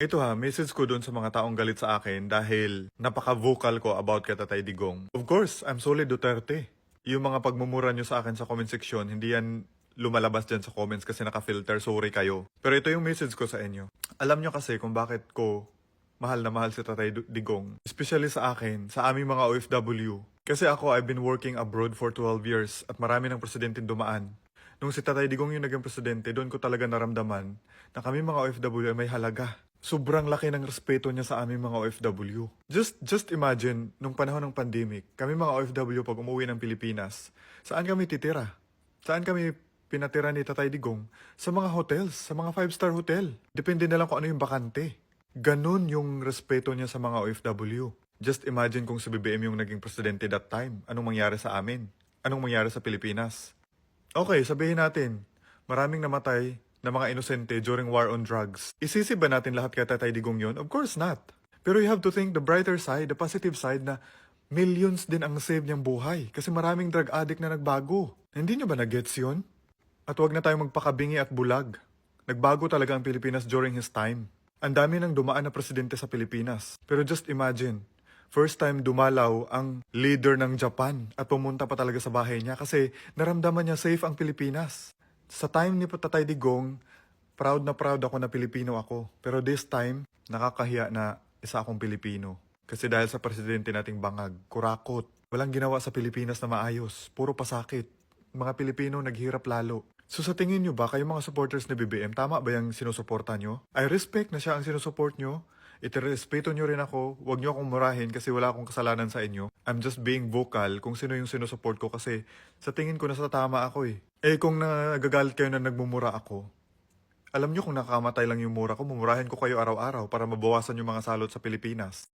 Ito ha, message ko doon sa mga taong galit sa akin dahil napaka-vocal ko about kay Tatay Digong. Of course, I'm solid Duterte. Yung mga pagmumura nyo sa akin sa comment section, hindi yan lumalabas dyan sa comments kasi naka-filter, sorry kayo. Pero ito yung message ko sa inyo. Alam nyo kasi kung bakit ko mahal na mahal si Tatay Digong. Especially sa akin, sa aming mga OFW. Kasi ako, I've been working abroad for 12 years at marami ng presidente dumaan. Nung si Tatay Digong yung naging presidente, doon ko talaga naramdaman na kami mga OFW ay may halaga. Sobrang laki ng respeto niya sa aming mga OFW. Just just imagine, nung panahon ng pandemic, kami mga OFW pag umuwi ng Pilipinas, saan kami titira? Saan kami pinatira ni Tatay Digong? Sa mga hotels, sa mga five-star hotel. Depende na lang kung ano yung bakante. Ganon yung respeto niya sa mga OFW. Just imagine kung si BBM yung naging presidente that time. Anong mangyari sa amin? Anong mangyari sa Pilipinas? Okay, sabihin natin, maraming namatay na mga inosente during war on drugs. Isisi ba natin lahat kay Tatay Digong yun? Of course not. Pero you have to think the brighter side, the positive side na millions din ang save niyang buhay kasi maraming drug addict na nagbago. Hindi niyo ba na-gets yun? At huwag na tayong magpakabingi at bulag. Nagbago talaga ang Pilipinas during his time. Ang dami nang dumaan na presidente sa Pilipinas. Pero just imagine, first time dumalaw ang leader ng Japan at pumunta pa talaga sa bahay niya kasi naramdaman niya safe ang Pilipinas. Sa time ni Tatay Digong, proud na proud ako na Pilipino ako. Pero this time, nakakahiya na isa akong Pilipino. Kasi dahil sa presidente nating bangag, kurakot, walang ginawa sa Pilipinas na maayos, puro pasakit. Mga Pilipino naghirap lalo. So sa tingin nyo ba, kayo mga supporters ni BBM, tama ba yung sinusuporta nyo? I respect na siya ang sinusupport nyo. Itirespeto nyo rin ako. Huwag nyo akong murahin kasi wala akong kasalanan sa inyo. I'm just being vocal kung sino yung sinusupport ko kasi sa tingin ko nasa tama ako eh. Eh kung nagagalit kayo na nagmumura ako, alam nyo kung nakakamatay lang yung mura ko, mumurahin ko kayo araw-araw para mabawasan yung mga salot sa Pilipinas.